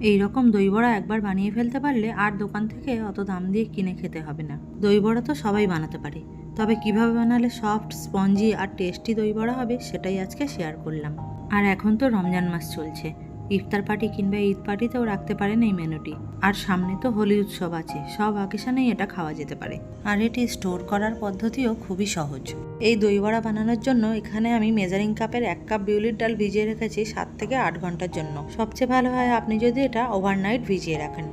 এই রকম দইবড়া একবার বানিয়ে ফেলতে পারলে আর দোকান থেকে অত দাম দিয়ে কিনে খেতে হবে না। দইবড়া তো সবাই বানাতে পারে। তবে কীভাবে বানালে সফট, স্পঞ্জি আর টেস্টি দইবড়া হবে সেটাই আজকে শেয়ার করলাম। আর এখন তো রমজান মাস চলছে। ইফতার পার্টি কিংবা ঈদ পার্টিতেও রাখতে পারেন এই মেনুটি। আর সামনে তো হোলি উৎসব আছে, সব অকেশনেই এটা খাওয়া যেতে পারে। আর এটি স্টোর করার পদ্ধতিও খুবই সহজ। এই দই বড়া বানানোর জন্য এখানে আমি মেজারিং কাপের এক কাপ বিউলির ডাল ভিজিয়ে রেখেছি সাত থেকে আট ঘণ্টার জন্য। সবচেয়ে ভালো হয় আপনি যদি এটা ওভারনাইট ভিজিয়ে রাখেন।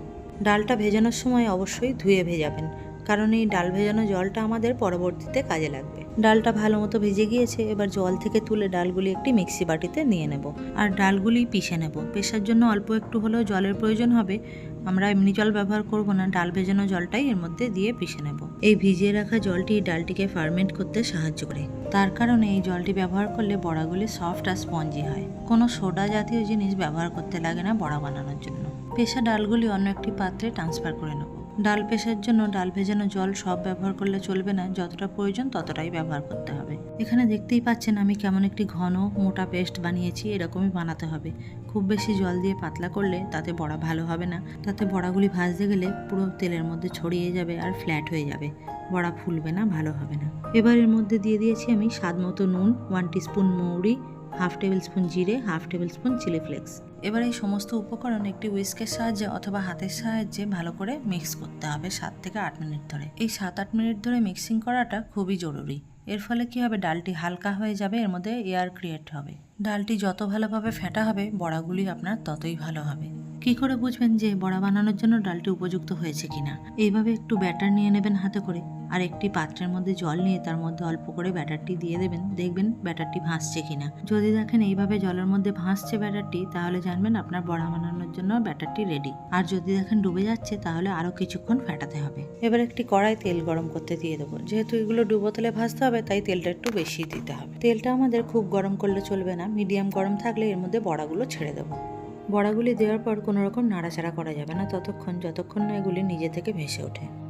ডালটা ভেজানোর সময় অবশ্যই ধুয়ে ভেজাবেন, কারণ এই ডাল ভেজানো জলটা আমাদের পরবর্তীতে কাজে লাগবে। ডালটা ভালো মতো ভেজে গিয়েছে, এবার জল থেকে তুলে ডালগুলি একটি মিক্সি বাটিতে নিয়ে নেব। আর ডালগুলি পিষে নেব। পেশার জন্য অল্প একটু হলেও জলের প্রয়োজন হবে। আমরা এমনি জল ব্যবহার করব না, ডাল ভেজানো জলটাই এর মধ্যে দিয়ে পিষে নেব। এই ভিজিয়ে রাখা জলটি ডালটিকে ফার্মেন্ট করতে সাহায্য করে। তার কারণে এই জলটি ব্যবহার করলে বড়াগুলি সফট আর স্পঞ্জি হয়। কোনো সোডা জাতীয় জিনিস ব্যবহার করতে লাগে না বড়া বানানোর জন্য। পেশা ডালগুলি অন্য একটি পাত্রে ট্রান্সফার করে নেব ডাল পেশার জন্য ডাল ভেজানো জল সব ব্যবহার করলে চলবে না। যতটা প্রয়োজন ততটাই ব্যবহার করতে হবে। এখানে দেখতেই পাচ্ছেন আমি কেমন একটি ঘন, মোটা পেস্ট বানিয়েছি, এরকমই বানাতে হবে। খুব বেশি জল দিয়ে পাতলা করলে তাতে বড়া ভালো হবে না। তাতে বড়াগুলি ভাজতে গেলে পুরো তেলের মধ্যে ছড়িয়ে যাবে আর ফ্ল্যাট হয়ে যাবে। বড়া ফুলবে না, ভালো হবে না। এবার এর মধ্যে দিয়ে দিয়েছি আমি স্বাদ মতো নুন ওয়ান টিস্পুন মৌরি হাফ টেবিল স্পুন জিরে, half table spoon chilli flakes. এবার এই সমস্ত উপকরণ একটি উইস্কের সাহায্যে অথবা হাতের সাহায্যে ভালো করে মিক্স করতে হবে সাত থেকে আট মিনিট ধরে। এই সাত আট মিনিট ধরে মিক্সিং করাটা খুবই জরুরি। এর ফলে কি হবে? ডালটি হালকা হয়ে যাবে, এর মধ্যে এয়ার ক্রিয়েট হবে। ডালটি যত ভালোভাবে ফেটা হবে, বড়াগুলি আপনার ততই ভালো হবে। কি করে বুঝবেন যে বড়া বানানোর জন্য ডালটি উপযুক্ত হয়েছে কিনা? এইভাবে একটু ব্যাটার নিয়ে নেবেন হাতে করে। আর একটি পাত্রের মধ্যে জল নিয়ে তার মধ্যে অল্প করে ব্যাটারটি দিয়ে দেবেন। দেখবেন ব্যাটারটি ভাসছে কিনা। যদি দেখেন এইভাবে জলের মধ্যে ভাসছে ব্যাটারটি, তাহলে জানবেন আপনার বড়া বানানোর জন্য ব্যাটারটি রেডি আর যদি দেখেন ডুবে যাচ্ছে, তাহলে আরও কিছুক্ষণ ফেটাতে হবে। এবার একটি কড়াই তেল গরম করতে দিয়ে দেবো। যেহেতু এগুলো ডুবো তেলে ভাজতে হবে, তাই তেলটা একটু বেশি দিতে হবে। তেলটা আমাদের খুব গরম করলে চলবে না। মিডিয়াম গরম থাকলে এর মধ্যে বড়াগুলো ছেড়ে দেবো। বড়াগুলি দেওয়ার পর কোনো রকম নাড়াচাড়া করা যাবে না। ততক্ষণ, যতক্ষণ না এগুলি নিজে থেকে ভেসে ওঠে।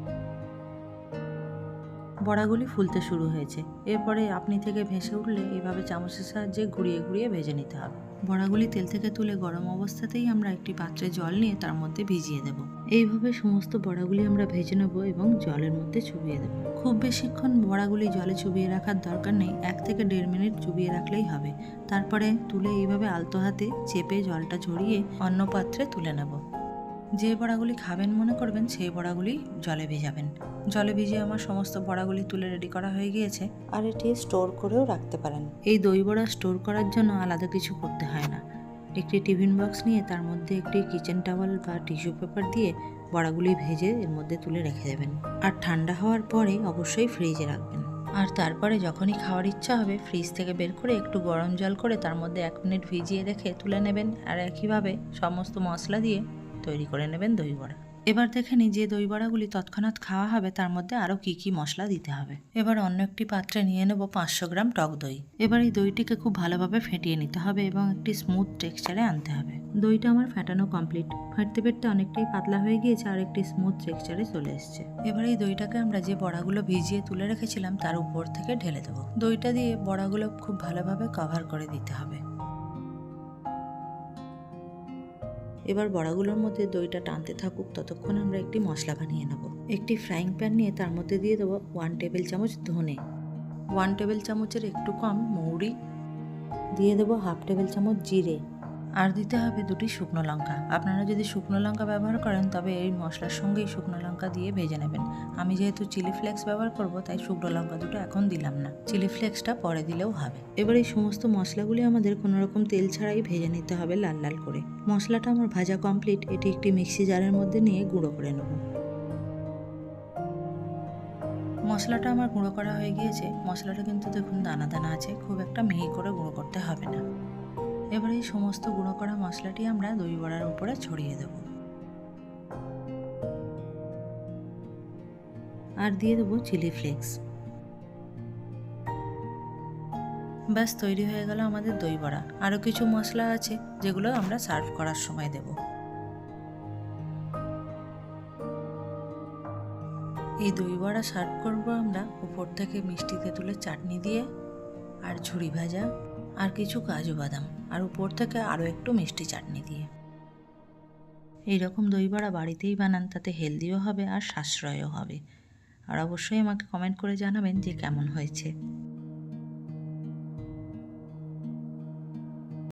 বড়াগুলি ফুলতে শুরু হয়েছে। এরপরে আপনি থেকে ভেসে উঠলে এইভাবে চামচের সাহায্যে ঘুরিয়ে ঘুরিয়ে ভেজে নিতে হবে। বড়াগুলি তেল থেকে তুলে গরম অবস্থাতেই আমরা একটি পাত্রে জল নিয়ে তার মধ্যে ভিজিয়ে দেব। এইভাবে সমস্ত বড়াগুলি আমরা ভেজে নেব এবং জলের মধ্যে চুবিয়ে দেব। খুব বেশিক্ষণ বড়াগুলি জলে চুবিয়ে রাখার দরকার নেই, এক থেকে দেড় মিনিট চুবিয়ে রাখলেই হবে। তারপরে তুলে এইভাবে আলতো হাতে চেপে জলটা ঝরিয়ে অন্য পাত্রে তুলে নেব। যে বড়াগুলি খাবেন মনে করবেন সেই বড়াগুলি জলে ভিজাবেন। জলে ভিজিয়ে আমার সমস্ত বড়াগুলি তুলে রেডি করা হয়ে গিয়েছে। আর এটি স্টোর করেও রাখতে পারেন। এই দই বড়া স্টোর করার জন্য আলাদা কিছু করতে হয় না। একটি টিফিন বক্স নিয়ে তার মধ্যে একটি কিচেন টাওয়াল বা টিস্যু পেপার দিয়ে বড়াগুলি ভেজে এর মধ্যে তুলে রেখে দেবেন। আর ঠান্ডা হওয়ার পরে অবশ্যই ফ্রিজে রাখবেন। আর তারপরে যখনই খাওয়ার ইচ্ছা হবে ফ্রিজ থেকে বের করে একটু গরম জল করে তার মধ্যে এক মিনিট ভিজিয়ে রেখে তুলে নেবেন। আর একইভাবে সমস্ত মশলা দিয়ে তৈরি করে নেবেন দই বড়া। এবার দেখে নিই যে দই বড়াগুলি তৎক্ষণাৎ খাওয়া হবে, তার মধ্যে আরও কি কি মশলা দিতে হবে। এবার অন্য একটি পাত্রে নিয়ে নেব পাঁচশো গ্রাম টক দই। এবার এই দইটিকে খুব ভালোভাবে ফেটিয়ে নিতে হবে এবং একটি স্মুথ টেক্সচারে আনতে হবে। দইটা আমার ফেটানো কমপ্লিট ফাটতে ফেটতে অনেকটাই পাতলা হয়ে গিয়েছে আর একটি স্মুথ টেক্সচারে চলে এসছে। এবার এই দইটাকে আমরা যে বড়াগুলো ভিজিয়ে তুলে রেখেছিলাম, তার উপর থেকে ঢেলে দেবো। দইটা দিয়ে বড়াগুলো খুব ভালোভাবে কভার করে দিতে হবে। এবার বড়াগুলোর মধ্যে দইটা টানতে থাকুক, ততক্ষণ আমরা একটি মশলা বানিয়ে নেব। একটি ফ্রাইং প্যান নিয়ে তার মধ্যে দিয়ে দেবো ওয়ান টেবিল চামচ ধনে। ওয়ান টেবিল চামচের একটু কম মৌরি। দিয়ে দেবো হাফ টেবিল চামচ জিরে। আর দিতে হবে দুটি শুকনো লঙ্কা। আপনারা যদি শুকনো লঙ্কা ব্যবহার করেন, তবে এই মশলার সঙ্গেই শুকনো লঙ্কা দিয়ে ভেজে নেবেন। আমি যেহেতু চিলি ফ্লেক্স ব্যবহার করব, তাই শুকনো লঙ্কা দুটো এখন দিলাম না। চিলি ফ্লেক্সটা পরে দিলেও হবে। এবার এই সমস্ত মশলাগুলি আমাদের কোনো রকম তেল ছাড়াই ভেজে নিতে হবে লাল লাল করে। মশলাটা আমার ভাজা কমপ্লিট। এটি একটি মিক্সি জারের মধ্যে নিয়ে গুঁড়ো করে নেব। মশলাটা আমার গুঁড়ো করা হয়ে গিয়েছে। মশলাটা কিন্তু দেখুন দানা দানা আছে। খুব একটা মিহি করে গুঁড়ো করতে হবে না। এবার এই সমস্ত গুঁড়ো করা মশলাটি আমরা দই বড়ার উপরে ছড়িয়ে দেব। আর দিয়ে দেবো চিলি ফ্লেক্স। ব্যাস, তৈরি হয়ে গেল আমাদের দই বড়া। আরও কিছু মশলা আছে যেগুলো আমরা সার্ভ করার সময় দেব। এই দই বড়া সার্ভ করব আমরা উপর থেকে মিষ্টি তেঁতুলের চাটনি দিয়ে, আর ঝুড়ি ভাজা, আর কিছু কাজু বাদাম। আর উপর থেকে আরও একটু মিষ্টি চাটনি দিয়ে। এইরকম দই বড়া বাড়িতেই বানান, তাতে হেলদিও হবে আর সাশ্রয়ও হবে। আর অবশ্যই আমাকে কমেন্ট করে জানাবেন যে কেমন হয়েছে।